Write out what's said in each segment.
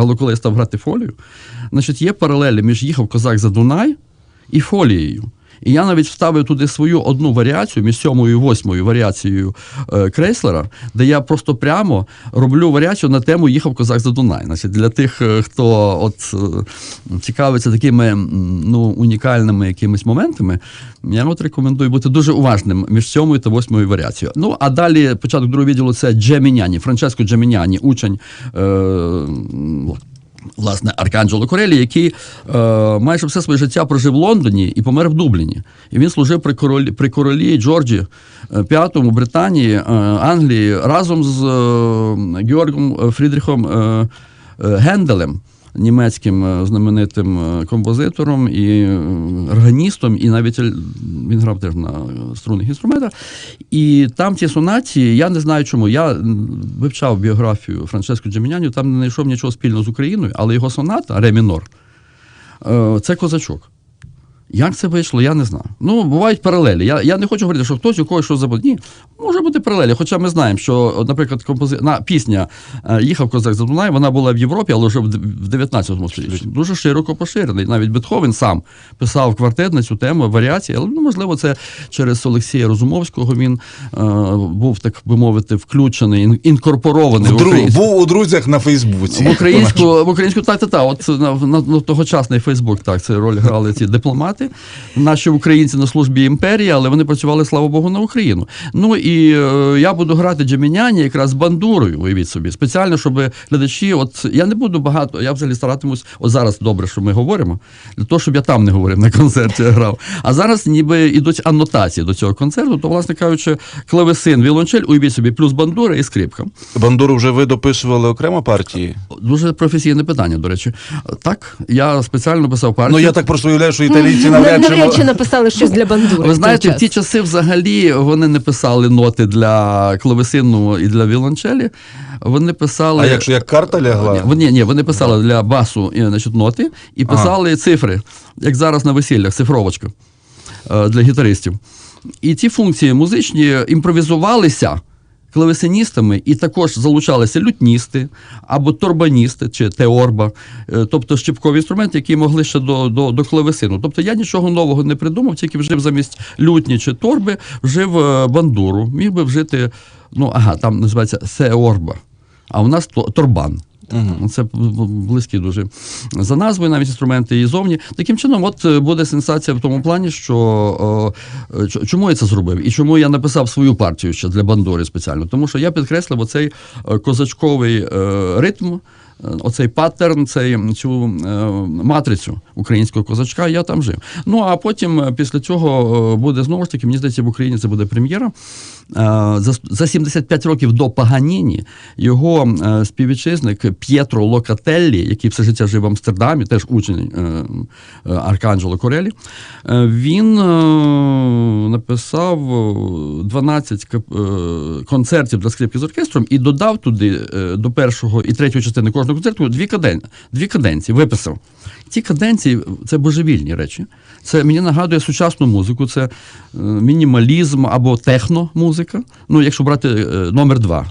Але коли я став грати фолію, значить є паралелі між їхав козак за Дунай і фолією. І я навіть вставив туди свою одну варіацію між сьомою і восьмою варіацією е, Крейслера, де я просто прямо роблю варіацію на тему Їхав козак за Дунай. Значить, для тих, е, хто от е, цікавиться такими ну, унікальними якимись моментами, я от рекомендую бути дуже уважним між сьомою та восьмою варіацією. Ну а далі початок другого відділу це Джеміняні, Франческо Джеміняні, учень. Е, Власне, Арканджело Корелі, який е, майже все своє життя прожив в Лондоні і помер в Дубліні. І він служив при королі, при королі Джорджі е, V Британії, е, Англії разом з е, Георгом Фрідріхом е, е, Генделем, німецьким е, знаменитим е, композитором і е, органістом, і навіть він грав теж на струнних інструментах. І там ці сонації, я не знаю чому. Я вивчав біографію Франческо Джеміняню, там не знайшов нічого спільного з Україною, але його соната ре мінор це козачок. Як це вийшло, я не знаю. Ну, бувають паралелі. Я, я не хочу говорити, що хтось у когось щось забуде. Ні, може бути паралелі. Хоча ми знаємо, що, наприклад, компози... на, пісня е, Їхав козак за Дунай, вона була в Європі, але вже в д- в 19 столітті. Дуже широко поширений. Навіть Бетховен сам писав квартет на цю тему, варіації, але ну, можливо, це через Олексія Розумовського він е, був, так би мовити, включений, інкорпорований в Вдру... українську. Був у друзях на Фейсбуці. В українську, в українську так, так, так. От на, на, на тогочасний Фейсбук, так, це роль грали ці дипломати. Наші українці на службі імперії, але вони працювали, слава Богу, на Україну. Ну і е, я буду грати Джеміняні якраз бандурою, уявіть собі, спеціально, щоб глядачі, от я не буду багато, я взагалі старатимусь, от зараз добре, що ми говоримо, для того, щоб я там не говорив на концерті, а грав. А зараз ніби йдуть анотації до цього концерту, то, власне кажучи, клавесин, віолончель, уявіть собі, плюс бандура і скрипка. Бандуру вже ви дописували окремо партії? Дуже професійне питання, до речі. Так, я спеціально писав партію. Ну я так просто уявляю, що італійці навряд чи. Навряд чи написали щось для бандури. Ви знаєте, в ті часи взагалі вони не писали ноти для клавесину і для віолончелі. Вони писали. А якщо як карта лягла? Вони, ні, вони писали для басу значить, ноти і писали цифри, як зараз на весіллях, цифровочка е, для гітаристів. І ті функції музичні імпровізувалися клавесиністами, і також залучалися лютністи або торбаністи чи теорба, е, тобто щипкові інструменти, які могли ще до, до, до клавесину. Тобто я нічого нового не придумав, тільки вжив замість лютні чи торби, вжив е, бандуру. Міг би вжити, ну ага, там називається сеорба, а у нас то- торбан. Це близькі дуже за назвою, навіть інструменти і зовні. Таким чином, от е, буде сенсація в тому плані, що о, е, чому я це зробив, і чому я написав свою партію ще для бандори спеціально. Тому що я підкреслив оцей е, козачковий е, ритм. е, Оцей паттерн, цей, цю е, матрицю українського козачка, я там жив. Ну а потім, е, після цього, е, буде знову ж таки, мені здається, в Україні це буде прем'єра. Е, За, за 75 років до Паганіні його співвітчизник П'єтро Локателлі, який все життя жив в Амстердамі, теж учень Арканджело Корелі, він написав е, 12 е, концертів для скрипки з оркестром і додав туди до першого і третьої частини кожного концерту дві, каден, дві каденції, виписав. Ці каденції це божевільні речі. Це мені нагадує сучасну музику, це е, мінімалізм або техномузика. Ну, якщо брати е, номер два.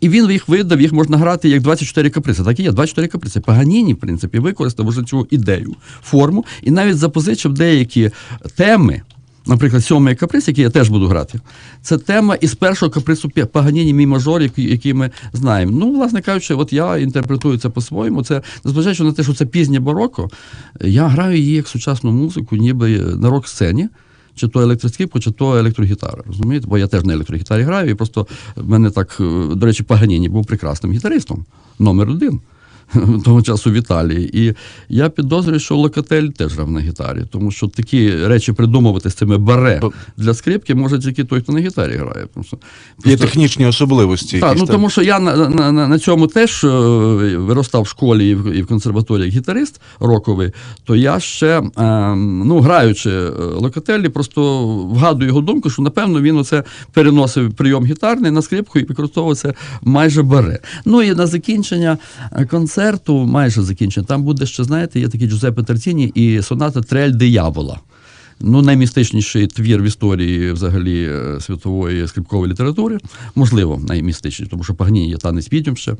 І він їх видав, їх можна грати як 24 каприси. Так і є, 24 каприси. Паганіні, в принципі, використав уже цю ідею, форму, і навіть запозичив деякі теми. Наприклад, сьомий каприз, який я теж буду грати, це тема із першого капрису Паганіні мій мажор, який, ми знаємо. Ну, власне кажучи, от я інтерпретую це по-своєму. Це незважаючи на те, що це пізнє бароко, я граю її як сучасну музику, ніби на рок-сцені. Чи то електроскрипка, чи то електрогітара. Розумієте? Бо я теж на електрогітарі граю, і просто в мене так, е, до речі, Паганіні був прекрасним гітаристом, номер один того часу в Італії. І я підозрюю, що Локатель теж грав на гітарі, тому що такі речі придумувати з цими баре для скрипки може тільки той, хто на гітарі грає. Тому що, Є просто- технічні особливості. так, ну там. тому що я на, на, на, на цьому теж е, виростав в школі і в, і в консерваторії як гітарист роковий, то я ще, е, ну, граючи е, локателі, просто вгадую його думку, що напевно він оце переносив прийом гітарний на скрипку і використовував це майже баре. Ну і на закінчення е, концерту, майже закінчення, там буде ще, знаєте, є такий Джузеппе Терціні і соната Трель диявола. ну, наймістичніший твір в історії взагалі е, світової скрипкової літератури, можливо, наймістичніший, тому що Паганіні є танець відьом ще.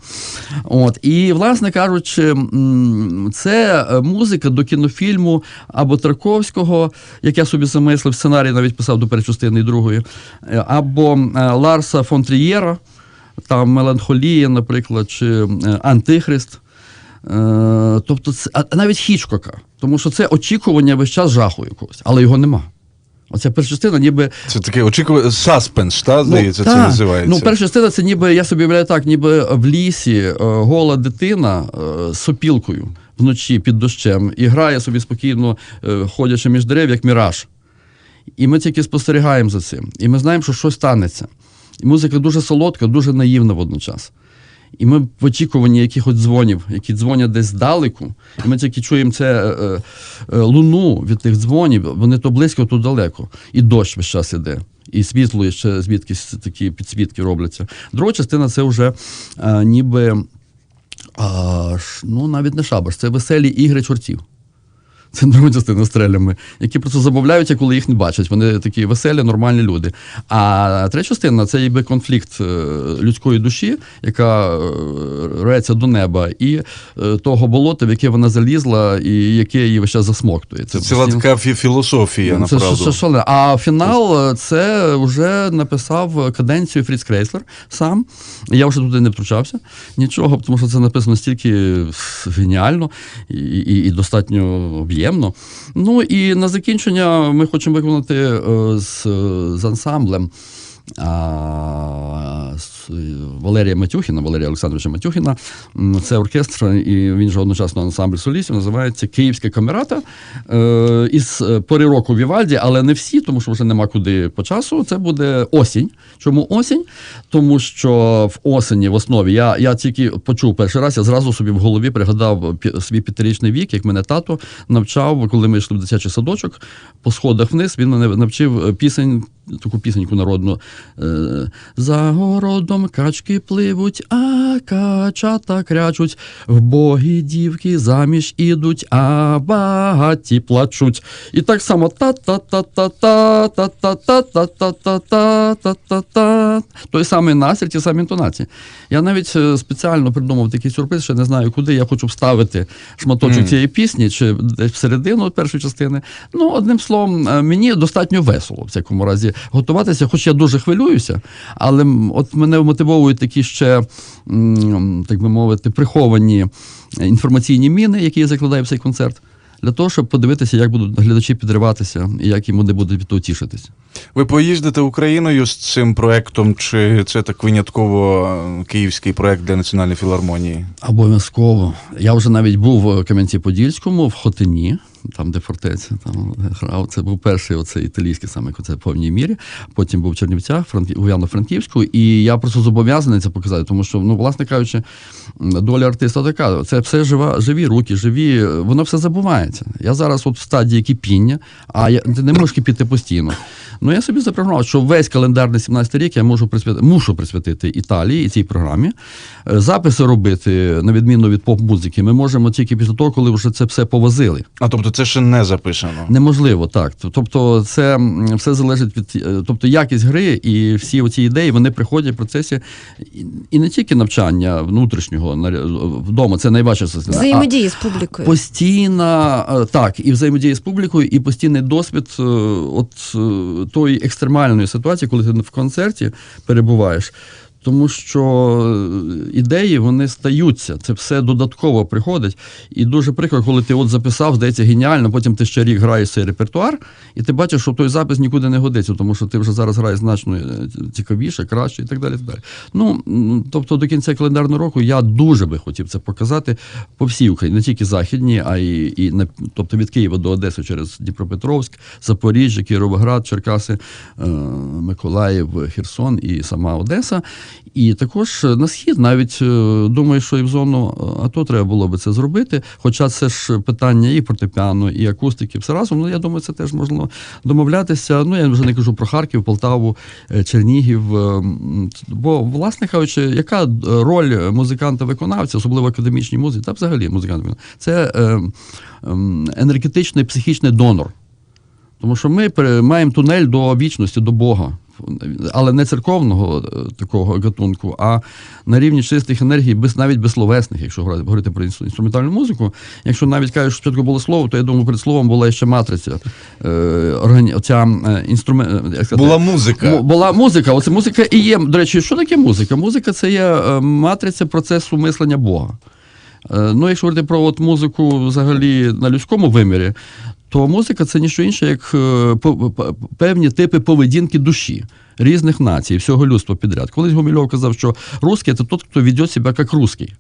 От. І, власне кажучи, це е, музика до кінофільму або Тарковського, як я собі замислив, сценарій навіть писав до перечастини другої, е, або Ларса фон Трієра, там Меланхолія, наприклад, чи Антихрист. Е, Тобто, це, а навіть Хічкока, тому що це очікування весь час жаху якогось, але його нема. Оця перша частина, ніби Це таке очікування саспенс, та, здається, це та. називається. Ну, перша частина це ніби, я собі уявляю так, ніби в лісі е, гола дитина е, з сопілкою вночі під дощем і грає собі спокійно, ходячи між дерев, як міраж. І ми тільки спостерігаємо за цим. І ми знаємо, що щось станеться. І музика дуже солодка, дуже наївна водночас. І ми в очікуванні якихось дзвонів, які дзвонять десь здалеку, і ми тільки чуємо це е, е, луну від тих дзвонів, вони то близько, то далеко. І дощ весь час іде. І світло і ще звідкись такі підсвітки робляться. Друга частина це вже е, ніби е, ну, навіть не шабаш, це веселі ігри чортів. Це друга частина з трелями, які просто забавляються, коли їх не бачать. Вони такі веселі, нормальні люди. А третя частина це якби конфлікт е, людської душі, яка е, рветься до неба, і е, того болота, в яке вона залізла, і яке її весь час засмоктує. Це ціла постійно- така фі- філософія, це направду. що- що шалене. А фінал це вже написав каденцію Фріц Крейслер сам. Я вже туди не втручався нічого, тому що це написано стільки геніально і, і, і достатньо об'ємно. Ну і на закінчення ми хочемо виконати е, з, з ансамблем. Валерія Матюхіна, Валерія Олександровича Матюхіна. Це оркестр, і він же одночасно ансамбль солістів, називається Київська камерата. Е, із е, пори року Вівальді, але не всі, тому що вже нема куди по часу. Це буде осінь. Чому осінь? Тому що в осені, в основі, я, я тільки почув перший раз, я зразу собі в голові пригадав свій п'ятирічний вік, як мене тато навчав, коли ми йшли в дитячий садочок, по сходах вниз, він мене навчив пісень, таку пісеньку народну. е, За городом качки пливуть, а качата крячуть, вбогі дівки заміж ідуть, а багаті плачуть. І так само та-та-та-та-та, та-та-та-та-та-та-та-та-та. Той самий настрій, ті самі інтонації. Я навіть е, спеціально придумав такий сюрприз, ще не знаю, куди я хочу вставити шматочок цієї пісні, чи десь всередину першої частини. Ну, одним словом, е, мені достатньо весело в всякому разі готуватися, хоч я дуже хвилююся, але от мене мотивовують такі ще, так би мовити, приховані інформаційні міни, які я закладаю в цей концерт. Для того, щоб подивитися, як будуть глядачі підриватися і як їм вони будуть від того тішитися. Ви поїздите Україною з цим проектом, чи це так винятково київський проект для національної філармонії? Обов'язково. Я вже навіть був в Кам'янці-Подільському, в Хотині, там, де фортеця, там грав. Це був перший оцей італійський саме це в повній мірі. Потім був в Чернівцях, Франкі... у Івано-Франківську. І я просто зобов'язаний це показати, тому що, ну, власне кажучи, доля артиста така. Це все жива, живі руки, живі, воно все забувається. Я зараз от в стадії кипіння, а я ти не можеш кипіти постійно. Ну я собі запрограмував, що весь календарний 17 рік я можу присвятити, мушу присвятити Італії і цій програмі. Е, Записи робити, на відміну від поп-музики, ми можемо тільки після того, коли вже це все повозили. А тобто це ще не записано. Неможливо, так. Тобто, це все залежить від е, тобто якість гри і всі оці ідеї вони приходять в процесі і- не тільки навчання внутрішнього вдома, це а Взаємодії з публікою. Постійна, е, так, і взаємодія з публікою, і постійний досвід е, от тої екстремальної ситуації, коли ти в концерті перебуваєш. Тому що е, ідеї вони стаються, це все додатково приходить. І дуже прикро, коли ти от записав, здається, геніально, потім ти ще рік граєш цей репертуар, і ти бачиш, що той запис нікуди не годиться, тому що ти вже зараз граєш значно е, цікавіше, краще і так далі. і так далі. Ну, тобто до кінця календарного року я дуже би хотів це показати по всій Україні, не тільки західній, а й і на тобто від Києва до Одеси через Дніпропетровськ, Запоріжжя, Кіровоград, Черкаси, е, Миколаїв, Херсон і сама Одеса. І також на схід, навіть е, думаю, що і в зону е, АТО треба було би це зробити. Хоча це ж питання і фортепіано, і акустики, все разом. Ну я думаю, це теж можна домовлятися. Ну я вже не кажу про Харків, Полтаву, е, Чернігів. Бо, власне кажучи, яка роль музиканта-виконавця, особливо в академічній музиці, та взагалі музиканта, це енергетичний психічний донор. Тому що ми маємо тунель до вічності, до Бога. Але не церковного е, такого гатунку, а на рівні чистих енергій, без навіть безсловесних, якщо говорити- про інструментальну музику. Якщо навіть кажуть, що спочатку було слово, то я думаю, перед словом була ще матриця. Е. Оця е, інструмент, як сказати, Була музика. Була музика. Оце музика і є. До речі, що таке музика? Музика це є матриця процесу мислення Бога. Ну, якщо говорити про от музику взагалі на людському вимірі, то музика це ніщо інше, як е, певні типи поведінки душі різних націй, всього людства підряд. Колись Гумільов казав, що русський це тот, хто веде себе як русський.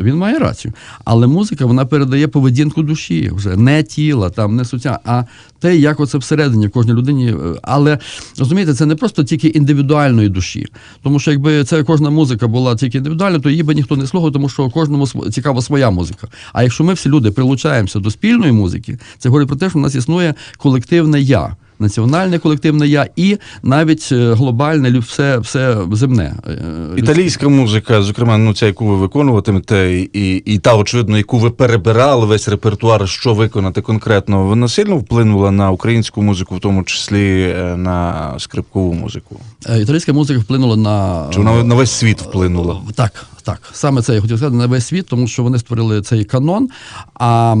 Він має рацію. Але музика вона передає поведінку душі вже не тіла, там не суття, а те, як оце всередині кожній людині. Е, Але розумієте, це не просто тільки індивідуальної душі. Тому що якби це кожна музика була тільки індивідуальна, то її би ніхто не слухав, тому що кожному цікава своя музика. А якщо ми всі люди прилучаємося до спільної музики, це говорить про те, що в нас існує колективне я. Національне колективне я і навіть е, глобальне все, все земне. е, Італійська музика, зокрема, ну ця, яку ви виконуватимете, і, і, і та, очевидно, яку ви перебирали весь репертуар, що виконати конкретно, вона сильно вплинула на українську музику, в тому числі е, на скрипкову музику. Італійська музика вплинула на Чи вона на весь світ вплинула? Так, так. Саме це я хотів сказати на весь світ, тому що вони створили цей канон. А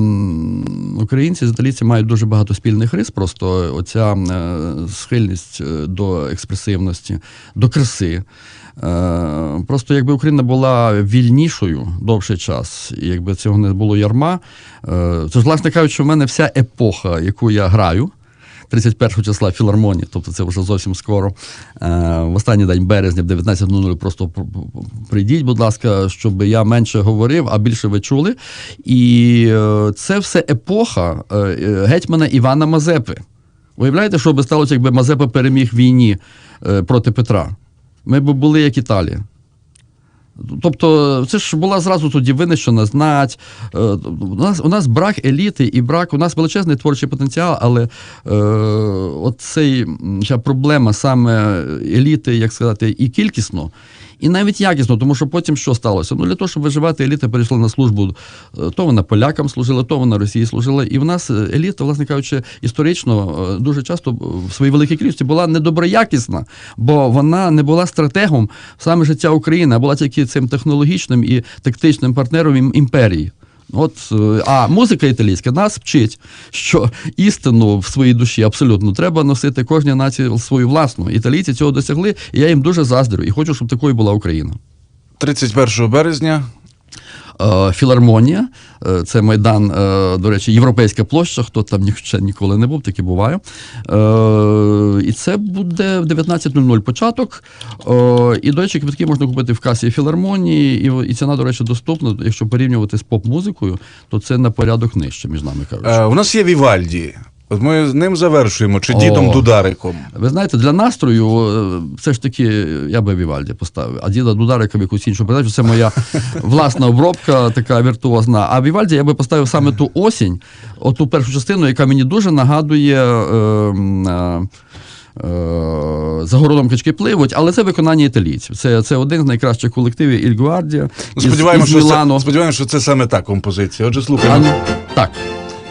українці з італійцями мають дуже багато спільних рис. Просто оця е, схильність е, до експресивності, до краси. Е, Просто якби Україна була вільнішою довший час, і якби цього не було ярма, це ж, власне кажучи, в мене вся епоха, яку я граю. 31 числа філармонії, тобто це вже зовсім скоро. Е, в останній день березня, в 19.00 просто пр- пр- прийдіть, будь ласка, щоб я менше говорив, а більше ви чули. І е, це все епоха е, гетьмана Івана Мазепи. Уявляєте, що би сталося, якби Мазепа переміг в війні проти Петра? Ми б були як Італія. Тобто, це ж була зразу тоді винищена знать. Е, У нас, у нас брак еліти і брак, у нас величезний творчий потенціал, але е, ця проблема саме еліти, як сказати, і кількісно, і навіть якісно, тому що потім що сталося? Ну, для того, щоб виживати, еліта перейшла на службу, е, то вона полякам служила, то вона Росії служила. І в нас е, еліта, власне кажучи, історично е, дуже часто в своїй великій кількості була недоброякісна, бо вона не була стратегом саме життя України, а була тільки цим технологічним і тактичним партнером імперії. От, е, а музика італійська нас вчить, що істину в своїй душі абсолютно треба носити кожній нації свою власну. Італійці цього досягли, і я їм дуже заздрю і хочу, щоб такою була Україна. 31 березня. Е, Філармонія, е, це майдан, е, до речі, Європейська площа, хто там ще ніколи не був, таки буває. І це буде в 19.00 початок. І, до речі, квитки можна купити в касі філармонії, і, ціна, до речі, доступна. Якщо порівнювати з поп-музикою, то це на порядок нижче, між нами кажучи. У нас є Вівальді. От ми з ним завершуємо, чи О. дідом Дудариком. Ви знаєте, для настрою все ж таки я би Вівальді поставив, а діда Дударика в якусь іншу передачу. Це моя власна обробка, така віртуозна. А Вівальді я би поставив саме ту осінь, оту першу частину, яка мені дуже нагадує. Е, е, е, За городом качки пливуть, але це виконання італійців. Це, це один з найкращих колективів Іль Гвардія. Ну, сподіваємося, що це, саме та композиція. Отже, А, слухаємо. ну, так.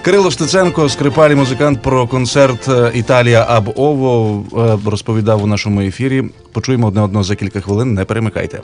Кирило Штеценко, скрипаль і музикант про концерт е, Італія Аб Ово е, розповідав у нашому ефірі. Почуємо одне одного за кілька хвилин. Не перемикайте.